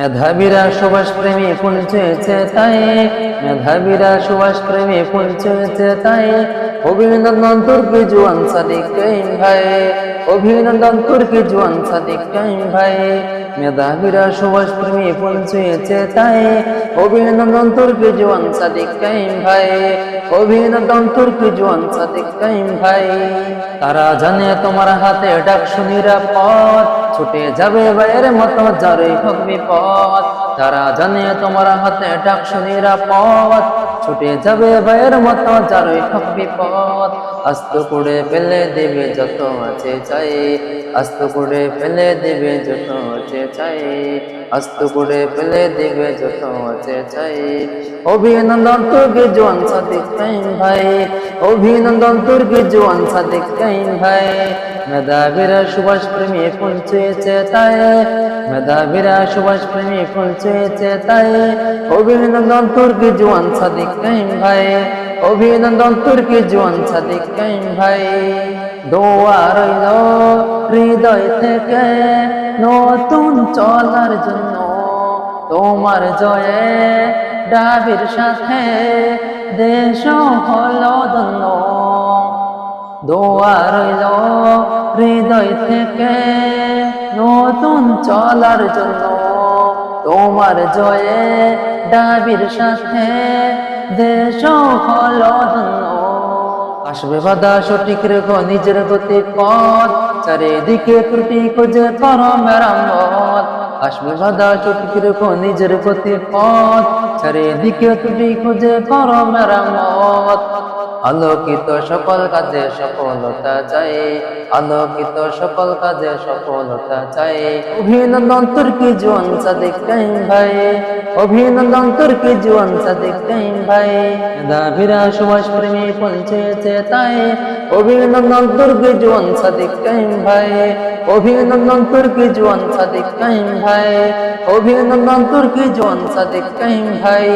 মেধাবীরা সুভাষ প্রেমী পৌঁছেছে তাই, মেধাবীরা সুভাষ প্রেমী পৌঁছেছে তাই। অভিনন্দন তুর্কি জুয়ান সাদিক কাইম ভাই, অভিনন্দন তুর্কি জুয়ান সাদিক কাইম ভাই। মেধাবীরা সুভাষ প্রেমী পৌঁছেছে তাই, অভিনন্দন তুর্কি জুয়ান সাদিক কাইম ভাই, অভিনন্দন তুর্কি জুয়ান সাদিক কাইম ভাই। তারা জানে তোমার হাতে ডাক নিরাপদ ছুটে যাবে বাইয়ের মতো যারই হোক বিপদ তারা জানে তোমার হাতে ডাক নিরাপদ, ছুটে যাবে বাইয়ের মতো যারই হোক বিপদ আস্ত করে ফেলে দেবে যত আছে চাই, আস্ত করে ফেলে দেবে যত আছে চাই, আস্ত করে ফেলে দেবে যত আছে চাই। অভিনন্দন তোকে জোয়ান সাদিক কাইম ভাই, অভিনন্দন তোকে জোয়ান সাদিক কাইম ভাই। মেধাবীরা সুভাষ প্রেমী পৌঁছেছে তাই মেধাবীরা সুভাষ প্রেমী পৌঁছেছে তাই অভিনন্দন তুর্কি জোয়ান সাদিক কাইম ভাই, অভিনন্দন তুর্কি জোয়ান সাদিক কাইম ভাই। দোয়া রইল হৃদয় থেকে, নতুন চলার জন্য তোমার জয়ে ডাবির সাথে। দেশ হল ধন্য। দোয়া রইল হৃদয় থেকে নতুন চলার জন্য তোমার জয়ে ডাবির সাথে দেশ হলো আসবে বাধা সঠিক রেখো নিজের গতি পথ, চারিদিকে ত্রুটি খুঁজে করো মেরামত। আসবে বাধা সঠিক রেখো নিজের গতি পথ, চারিদিকে ত্রুটি খুঁজে করো মেরামত। আলোকিত সকল কাজে সফলতা চাই আলোকিত সকল কাজে সফলতা চাই। অভিনন্দন তুর্কি জোয়ান সাদিক কাইম ভাই, অভিনন্দন তুর্কি জোয়ান সাদিক কাইম ভাই। দাভিরা সুভাষ প্রেমী পৌঁছেছে তাই, অভিনন্দন তুর্কি জোয়ান সাদিক কাইম ভাই, অভিনন্দন তুর্কি জোয়ান সাদিক কাইম ভাই, অভিনন্দন তুর্কি জোয়ান সাদিক কাইম ভাই।